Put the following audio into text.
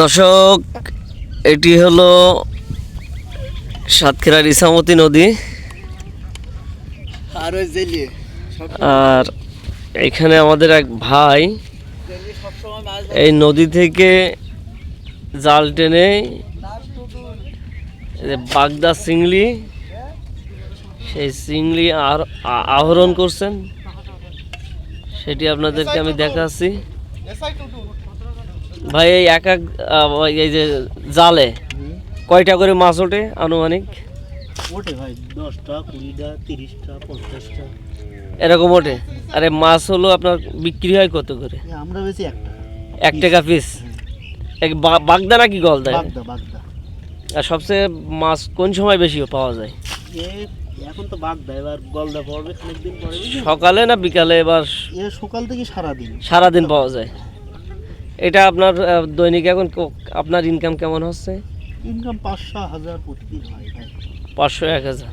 দর্শক এটি হলো সাতক্ষীরার ইসামতি নদী। আর এখানে আমাদের এক ভাই এই নদী থেকে জাল টেনে বাগদা চিংড়ি সেই চিংড়ি আর আহরণ করছেন। সেটি আপনাদেরকে আমি দেখাচ্ছি। ভাই এই এক এক এই যে জালে কয়টা করে মাছ ওঠে আনুমানিক? ওঠে ভাই দশটা কুড়িটা তিরিশটা পঞ্চাশটা। এরকম ওঠে? আরে মাছ হলো আপনার বিক্রি হয় কত করে? আমরা বেশি একটা। এক টাকা পিস এক বাগদা নাকি গলদা বাগদা বাগদা। আর সবচেয়ে মাছ কোন সময় বেশি পাওয়া যায়? এখন তো বাগদা এবার গলদা পড়বে খানিকদিন পরে সকালে না বিকালে এবার সকাল থেকে সারাদিন। সারাদিন পাওয়া যায়? এটা আপনার দৈনিক এখন আপনার ইনকাম কেমন হচ্ছে? ইনকাম পাঁচশো হাজার প্রতিদিন হয় পাঁচশো এক হাজার।